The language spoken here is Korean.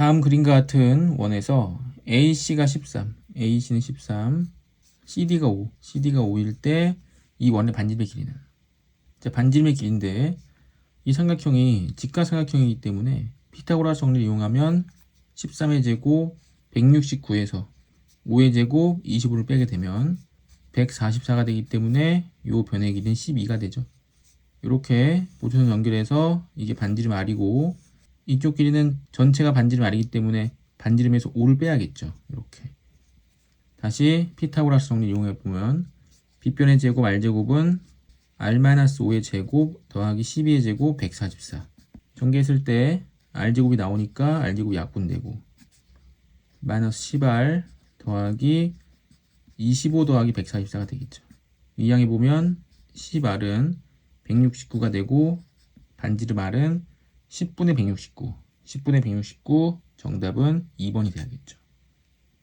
다음 그림과 같은 원에서 AC가 13, AC는 13, CD가 5, CD가 5일 때 이 원의 반지름의 길이는 자, 반지름의 길인데 이 삼각형이 직각삼각형이기 때문에 피타고라스 정리를 이용하면 13의 제곱 169에서 5의 제곱 25를 빼게 되면 144가 되기 때문에 이 변의 길이는 12가 되죠. 이렇게 보조선 연결해서 이게 반지름 R이고 이쪽 길이는 전체가 반지름 R이기 때문에 반지름에서 5를 빼야겠죠. 이렇게 다시 피타고라스 정리 이용해 보면 빗변의 제곱 R제곱은 R-5의 제곱 더하기 12의 제곱 144 전개했을 때 R제곱이 나오니까 R제곱이 약분되고 마이너스 10R 더하기 25 더하기 144가 되겠죠. 이 양에 보면 10R은 169가 되고 반지름 R은 10분의 169 10분의 169 정답은 2번이 돼야겠죠.